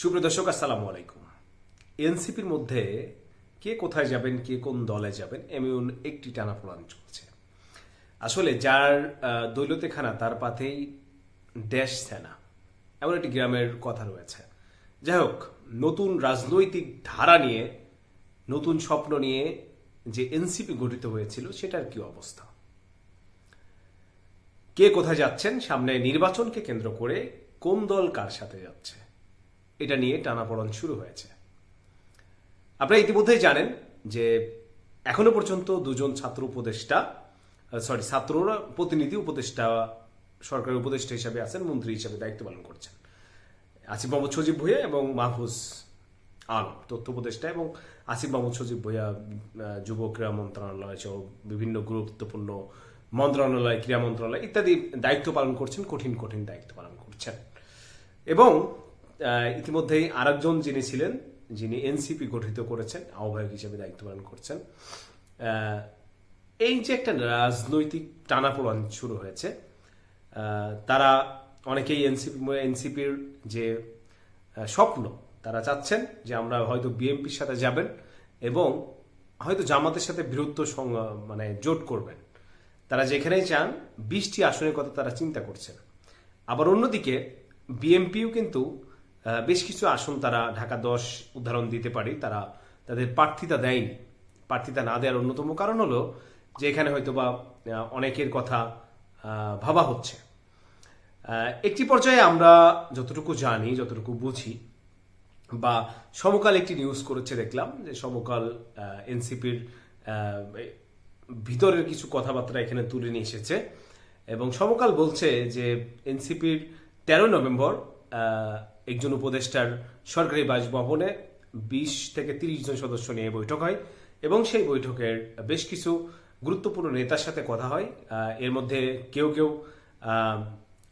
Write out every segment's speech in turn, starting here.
সুপ্রদর্শক আসসালামু আলাইকুম। এনসিপির মধ্যে কে কোথায় যাবেন, কে কোন দলে যাবেন, এমন একটি টানা টানাপোড়ান চলছে। আসলে যার দৈলতে খানা তার পাতেই ড্যাশ সেনা, এমন একটি গ্রামের কথা রয়েছে। যাই হোক, নতুন রাজনৈতিক ধারা নিয়ে, নতুন স্বপ্ন নিয়ে যে এনসিপি গঠিত হয়েছিল, সেটার কি অবস্থা? কে কোথায় যাচ্ছেন, সামনে নির্বাচনকে কেন্দ্র করে কোন দল কার সাথে যাচ্ছে? এটা নিয়ে টানাপড়ন শুরু হয়েছে। আপনারা ইতিমধ্যেই জানেন যে এখনও পর্যন্ত দুজন ছাত্র উপদেষ্টা সরি ছাত্ররা প্রতিনিধি উপদেষ্টা সরকারের উপদেষ্টা হিসাবে আছেন মন্ত্রী হিসাবে দায়িত্ব পালন করছেন। আসিফ মোহাম্মদ সজীব ভুইয়া এবং মাহফুজ আলম তথ্য উপদেষ্টা এবং আসিফ মোহাম্মদ সজীব আহ, যুব ক্রীড়া মন্ত্রণালয় সহ বিভিন্ন গুরুত্বপূর্ণ মন্ত্রণালয় ক্রীড়া মন্ত্রণালয় ইত্যাদি দায়িত্ব পালন করছেন কঠিন কঠিন দায়িত্ব পালন করছেন। এবং ইতিমধ্যেই আরেকজন যিনি ছিলেন, যিনি এনসিপি গঠিত করেছেন, আহ্বায়ক হিসেবে দায়িত্ব পালন করছেন এই যে একটা রাজনৈতিক টানাপোড়ন শুরু হয়েছে তারা অনেকেই এনসিপি, এনসিপির যে স্বপ্ন, তারা চাচ্ছেন যে আমরা হয়তো বিএনপির সাথে যাবেন এবং হয়তো জামাতের সাথে সং- মানে জোট করবেন। তারা যেখানেই চান বিশটি আসনের কথা তারা চিন্তা করছেন। আবার অন্যদিকে বিএনপিও কিন্তু বেশ কিছু আসন তারা ঢাকা দশ উদাহরণ দিতে পারি। তারা তাদের প্রার্থিতা দেয়নি। প্রার্থিতা না দেওয়ার অন্যতম কারণ হলো যে এখানে হয়তো বা অনেকের কথা ভাবা হচ্ছে। একটি পর্যায়ে আমরা যতটুকু জানি, যতটুকু বুঝি বা সমকাল একটি নিউজ করেছে দেখলাম যে সমকাল এনসিপির ভিতরের কিছু কথাবার্তা এখানে তুলে নিয়ে এসেছে এবং সমকাল বলছে যে এনসিপির তেরোই নভেম্বর একজন উপদেষ্টার সরকারি বাসভবনে বিশ থেকে তিরিশ জন সদস্য নিয়ে বৈঠক হয় এবং সেই বৈঠকের বেশ কিছু গুরুত্বপূর্ণ নেতার সাথে কথা হয়। এর মধ্যে কেউ কেউ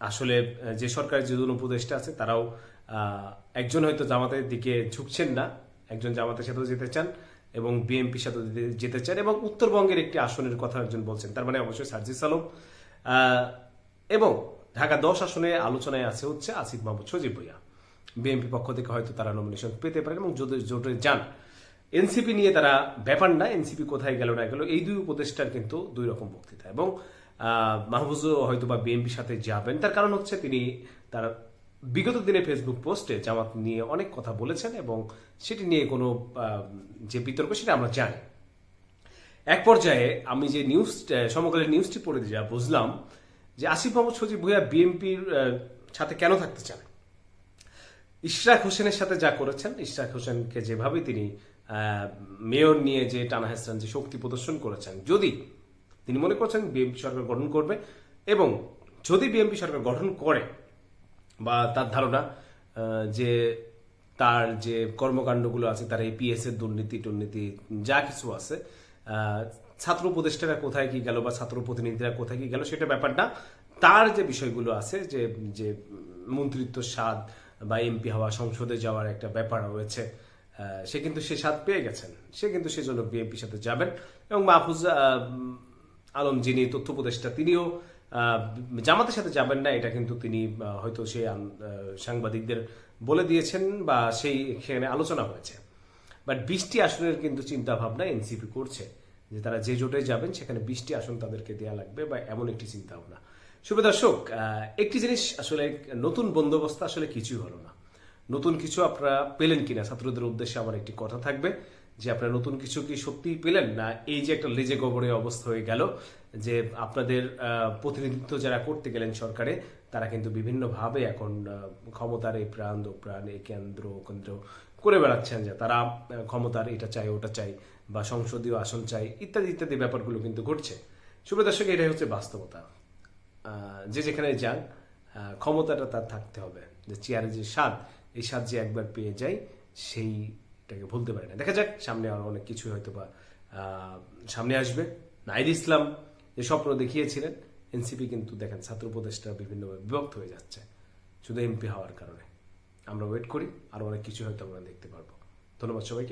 আসলে যে সরকারের যে দুজন উপদেষ্টা আছে, তারাও একজন হয়তো জামাতের দিকে ঝুঁকছেন না, একজন জামাতের সাথেও যেতে চান এবং বিএনপির সাথে যেতে চান এবং উত্তরবঙ্গের একটি আসনের কথা একজন বলছেন, তার মানে অবশ্যই সার্জিস আলম। এবং ঢাকা দশ আসনে আলোচনায় আছে হচ্ছে আসিফ মাহমুদ সজীব ভুইয়া। বিএনপি পক্ষ থেকে হয়তো তারা নমিনেশন পেতে পারেন এবং জোটে যান। এনসিপি নিয়ে তারা ব্যাপার না, এনসিপি কোথায় গেল না গেল, এই দুই উপদেষ্টার কিন্তু দুই রকম বক্তৃতা এবং মাহফুজও হয়তো বা বিএনপির সাথে যাবেন। তার কারণ হচ্ছে তিনি তার বিগত দিনে ফেসবুক পোস্টে জামাত নিয়ে অনেক কথা বলেছেন এবং সেটি নিয়ে কোনো যে বিতর্ক সেটা আমরা জানি। এক পর্যায়ে আমি যে নিউজ সমকালীন নিউজটি পড়ে যা বুঝলাম যে আসিফ মোহাম্মদ সজীব ভুইয়া বিএনপির সাথে কেন থাকতে চান? ইশরাক হোসেনের সাথে যা করেছেন, ইশরাক হোসেনকে যেভাবে তিনি মেয়র নিয়ে যে টানা হেসরান, যে শক্তি প্রদর্শন করেছেন, যদি তিনি মনে করছেন বিএনপি সরকার গঠন করবে এবং যদি বিএনপি সরকার গঠন করে বা তার ধারণা যে তার যে কর্মকাণ্ডগুলো আছে, তার এপিএস এর দুর্নীতি, টুর্নীতি, যা কিছু আছে ছাত্র উপদেষ্টারা কোথায় কি গেল বা ছাত্র প্রতিনিধিরা কোথায় কি গেল সেটা ব্যাপার না তার যে বিষয়গুলো আছে, যে যে মন্ত্রিত্ব স্বাদ বা এমপি হওয়া, সংসদে যাওয়ার একটা ব্যাপার রয়েছে সে কিন্তু সে স্বাদ পেয়ে গেছেন। সে কিন্তু সেজন্য বিএনপির সাথে যাবেন এবং মাহফুজ আলম যিনি তথ্য উপদেষ্টা, তিনিও জামাতের সাথে যাবেন না, এটা কিন্তু তিনি হয়তো সে সাংবাদিকদের বলে দিয়েছেন বা সেই সেখানে আলোচনা হয়েছে। বাট বিশটি আসনের কিন্তু চিন্তা ভাবনা এনসিপি করছে। যে তারা যে জোটে যাবেন, সেখানে বিশটি আসন তাদেরকে দেয়া লাগবে বা এমন একটি চিন্তা ভাবনা শুভ দর্শক একটি জিনিস আসলে নতুন বন্দোবস্ত আসলে কিছুই হলো না। নতুন কিছু আপনারা পেলেন কিনা ছাত্রদের উদ্দেশ্যে আমার একটি কথা থাকবে যে আপনারা নতুন কিছু কি সত্যিই পেলেন না? এই যে একটা লেজে গোবরে অবস্থা হয়ে গেল যে আপনাদের প্রতিনিধিত্ব যারা করতে গেলেন সরকারে, তারা কিন্তু বিভিন্নভাবে এখন ক্ষমতার এই প্রাণ ও প্রাণ এই কেন্দ্র কেন্দ্র করে বেড়াচ্ছেন যে তারা ক্ষমতার এটা চাই, ওটা চাই, বা সংসদীয় আসন চাই, ইত্যাদি ইত্যাদি ব্যাপারগুলো কিন্তু ঘটছে। শুভ দর্শক, এটাই হচ্ছে বাস্তবতা। যে যেখানে যান ক্ষমতাটা তার থাকতে হবে। যে চেয়ারে যে স্বাদ, এই স্বাদ যে একবার পেয়ে যায়, সেইটাকে ভুলতে পারে না। দেখা যাক, সামনে আরও অনেক কিছু হয়তো বা সামনে আসবে। নাইর ইসলাম যে স্বপ্ন দেখিয়েছিলেন, এনসিপি কিন্তু দেখেন ছাত্র উপদেষ্টা বিভিন্নভাবে বিভক্ত হয়ে যাচ্ছে, শুধু এমপি হওয়ার কারণে। আমরা ওয়েট করি আরও অনেক কিছু হয়তো আমরা দেখতে পারব। ধন্যবাদ সবাইকে।